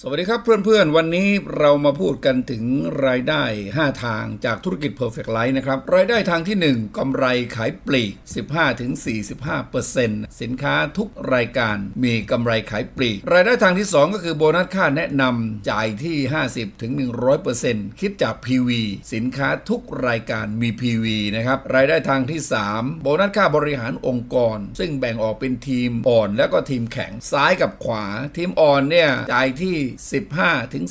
สวัสดีครับเพื่อนๆ วันนี้เรามาพูดกันถึงรายได้ 5 ทางจากธุรกิจ Perfect Life นะครับ รายได้ทางที่ 1กำไรขายปลีก 15-45%สินค้าทุกรายการมีกำไรขายปลีก รายได้ทางที่ 2 ก็คือโบนัสค่าแนะนำจ่ายที่ 50-100%คิดจาก PV สินค้าทุกรายการมี PV นะครับ รายได้ทางที่ 3 โบนัสค่าบริหารองค์กร ซึ่งแบ่งออกเป็นทีมอ่อน แล้วก็ทีมแข็งซ้ายกับขวา ทีมอ่อนเนี่ยจ่ายที่15ถึง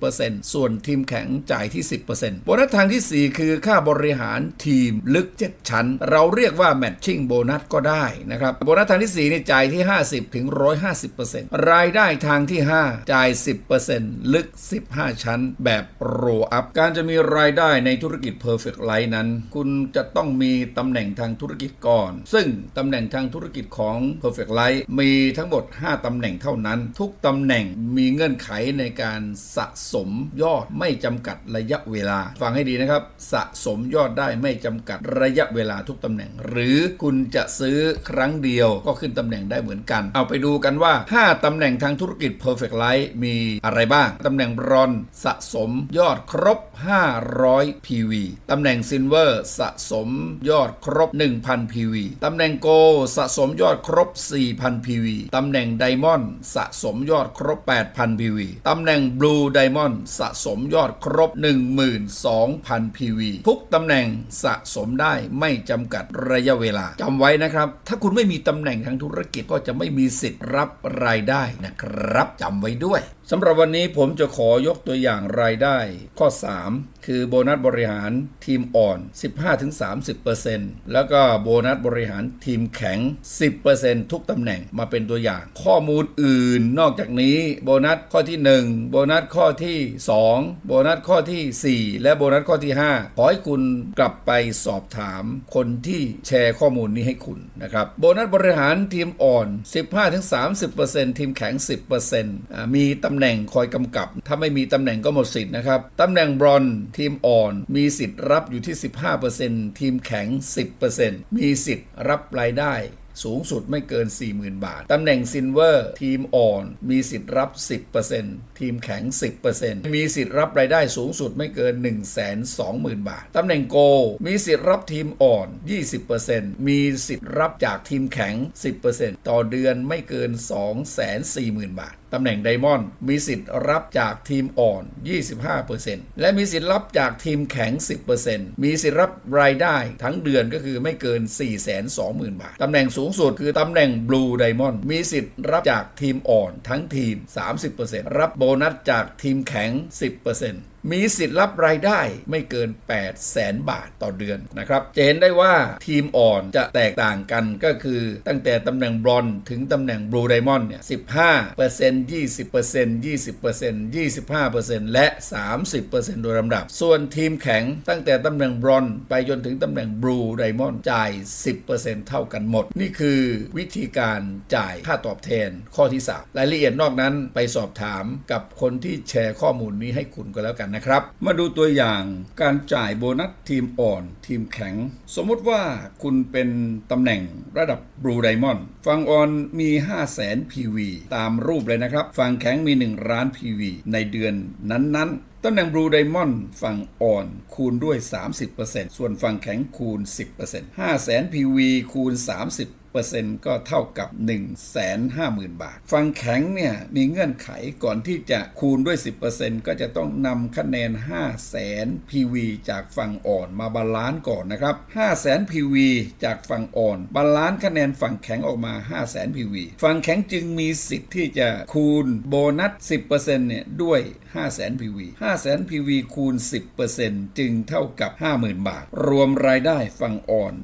30%ส่วนทีมแข็งจ่ายที่ 10%โบนัสทางที่ 4 คือค่าบริหารทีมลึก 7 ชั้น เราเรียกว่าแมทชิ่งโบนัสก็ได้นะครับโบนัสทางที่4นี่จ่ายที่ 50ถึง150%รายได้ทางที่ 5 จ่าย 10%ลึก 15 ชั้น แบบโรอัพการจะมีรายได้ในธุรกิจ Perfect Life นั้น คุณจะต้องมีตำแหน่งทางธุรกิจก่อน ซึ่งตำแหน่งทางธุรกิจของ Perfect Life มีทั้งหมด 5ตำแหน่งเท่านั้น ทุกตำแหน่งมีเงื่อนไขในการสะสมยอดไม่จำกัดระยะเวลา ฟังให้ดีนะครับ สะสมยอดได้ไม่จำกัดระยะเวลาทุกตำแหน่ง หรือคุณจะซื้อครั้งเดียวก็ขึ้นตำแหน่งได้เหมือนกัน เอาไปดูกันว่า 5ตำแหน่งทางธุรกิจ Perfect Life มีอะไรบ้างตำแหน่งบรอนสะสมยอดครบ 500 PV ตำแหน่งซิลเวอร์สะสมยอดครบ 1,000 PV ตำแหน่งโกสะสมยอดครบ 4,000 PV ตำแหน่งไดมอนด์สะสมยอดครบ 8,000 PV ตำแหน่ง Blue Diamond สะสมยอดครบ 12,000 PV ทุกตำแหน่งสะสมได้ไม่จำกัดระยะเวลาจำไว้นะครับ ถ้าคุณไม่มีตำแหน่งทางธุรกิจก็จะไม่มีสิทธิ์รับรายได้นะครับจำไว้ด้วยสำหรับวันนี้ผมจะขอยกตัวอย่างรายได้ ข้อ 3คือโบนัสบริหารทีมอ่อน 15-30%แล้วก็โบนัสบริหารทีมแข็ง 10%ทุกตำแหน่งมาเป็นตัวอย่าง ข้อมูลอื่นนอกจากนี้โบนัสข้อที่ 1 โบนัสข้อที่ 2 โบนัสข้อที่ 4 และโบนัสข้อที่ 5 ขอให้คุณกลับไปสอบถามคนที่แชร์ข้อมูลนี้ให้คุณนะครับโบนัสบริหารทีมอ่อน 15-30%ทีมแข็ง 10%มีตำแหน่งคอยกำกับ ถ้าไม่มีตำแหน่งก็หมดสิทธิ์นะครับตำแหน่งบรอนซ์ทีมอ่อน มีสิทธิ์รับอยู่ที่ 15%ทีมแข็ง 10%มีสิทธิ์รับรายได้ สูงสุดไม่เกิน 40,000 บาท ตำแหน่งซินเวอร์ทีมอ่อน มีสิทธิ์รับ 10%ทีมแข็ง 10%มีสิทธิ์รับรายได้สูงสุดไม่เกิน 120,000 บาท ตำแหน่งโก มีสิทธิ์รับทีมอ่อน 20%มีสิทธิ์รับจากทีมแข็ง 10%ต่อเดือนไม่เกิน 240,000 บาทตำแหน่งไดมอนด์มีสิทธิ์รับจากทีมอ่อน 25%และมีสิทธิ์รับจากทีมแข็ง 10%มีสิทธิ์รับรายได้ทั้งเดือนก็คือไม่เกิน 420,000 บาท ตำแหน่งสูงสุดคือตำแหน่งบลูไดมอนด์มีสิทธิ์รับจากทีมอ่อนทั้งทีม 30%รับโบนัสจากทีมแข็ง 10%มีสิทธิ์รับรายได้ไม่เกิน8แสนบาทต่อเดือนนะครับจะเห็นได้ว่าทีมอ่อนจะแตกต่างกันก็คือตั้งแต่ตำแหน่งบรอนถึงตำแหน่งบลูไดมอนด์เนี่ย15% 20% 20% 25%และ 30%โดยลำดับ ส่วนทีมแข็งตั้งแต่ตำแหน่งบรอนไปจนถึงตำแหน่งบลูไดมอนด์จ่าย 10%เท่ากันหมด นี่คือวิธีการจ่ายค่าตอบแทนข้อที่ 3 รายละเอียดนอกนั้นไปสอบถามกับคนที่แชร์ข้อมูลนี้ให้คุณก็แล้วกันนะครับ มาดูตัวอย่างการจ่ายโบนัสทีมอ่อน ทีมแข็ง สมมุติว่าคุณเป็นตำแหน่งระดับบลูไดมอนด์ฝั่งอ่อนมี 5 0 0 0 0 0 PV ตามรูปเลยนะครับฝั่งแข็งมี1ล้าน PV ในเดือนนั้นๆตำแหน่งบลูไดมอนด์ฝั่งอ่อนคูณด้วย 30%ส่วนฝั่งแข็งคูณ 10% 5 0 0 0 0 PV คูณ 30เปอร์เซ็นต์ก็เท่ากับ 1 5 0 0 0 0 บาท ฟังแข็งเนี่ยมีเงื่อนไขก่อนที่จะคูณด้วย 10%ก็จะต้องนำคะแนน 5 0 0 0 0 0 PV จากฝั่งอ่อนมาบาลานซ์ก่อนนะครับ 5 0 0 0 0 0 PV จากฝั่งอ่อน บาลานซ์คะแนนฝั่งแข็งออกมา 5 0 0 0 0 PV ฝั่งแข็งจึงมีสิทธิ์ที่จะคูณโบนัส 10%เนี่ยด้วย 5 0 0 0 0 PV 5 0 0 0 0 PV คูณ 10%จึงเท่ากับ 50,000 บาท รวมรายได้ฝั่งอ่อน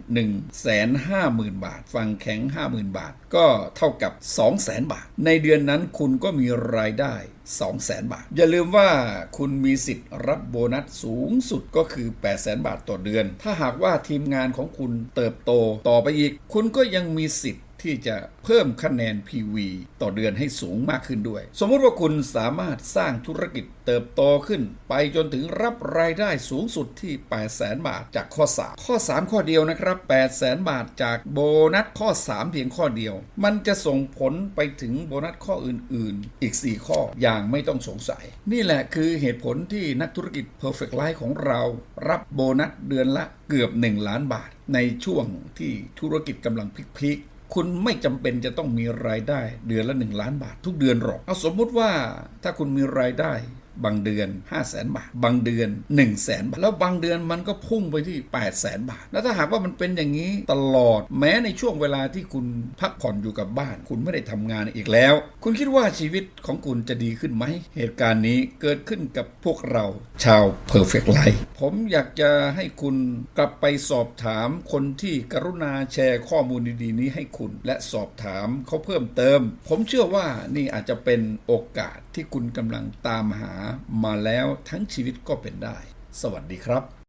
150,000 บาทฝั่งแข็ง 50,000 บาท ก็เท่ากับ 200,000 บาท ในเดือนนั้นคุณก็มีรายได้ 200,000 บาท อย่าลืมว่าคุณมีสิทธิ์รับโบนัสสูงสุดก็คือ 800,000 บาทต่อเดือน ถ้าหากว่าทีมงานของคุณเติบโตต่อไปอีก คุณก็ยังมีสิทธิ์ ที่จะเพิ่มคะแนน PV ต่อเดือนให้สูงมากขึ้นด้วย สมมติว่าคุณสามารถสร้างธุรกิจเติบโตขึ้น ไปจนถึงรับรายได้สูงสุดที่ 8 0 0 0 0 0 บาทจากข้อ 3 ข้อ 3 ข้อเดียวนะครับ 8 0 0 0 0 0 บาทจากโบนัสข้อ 3 เพียงข้อเดียว มันจะส่งผลไปถึงโบนัสข้ออื่น ๆ อีก 4 ข้ออย่างไม่ต้องสงสัย นี่แหละคือเหตุผลที่นักธุรกิจ Perfect Life ของเรา รับโบนัสเดือนละเกือบ 1 ล้านบาท ในช่วงที่ธุรกิจกำลังพลิก คุณไม่จำเป็นจะต้องมีรายได้เดือนละ 1 ล้านบาททุกเดือนหรอก เอาสมมุติว่าถ้าคุณมีรายได้ บางเดือน 5 0 0แสนบาท บางเดือน 1 0 0 0 0แสนบาท แล้วบางเดือนมันก็พุ่งไปที่ 8 0 0แสนบาท แล้วถ้าหากว่ามันเป็นอย่างนี้ตลอดแม้ในช่วงเวลาที่คุณพักผ่อนอยู่กับบ้าน คุณไม่ได้ทำงานอีกแล้ว คุณคิดว่าชีวิตของคุณจะดีขึ้นไหม เหตุการณ์นี้เกิดขึ้นกับพวกเราชาว Perfect Life ผมอยากจะให้คุณกลับไปสอบถามคนที่กรุณาแชร์ข้อมูลดีๆ นี้ให้คุณ และสอบถามเขาเพิ่มเติม ผมเชื่อว่านี่อาจจะเป็นโอกาส ที่คุณกำลังตามหามาแล้วทั้งชีวิตก็เป็นได้ สวัสดีครับ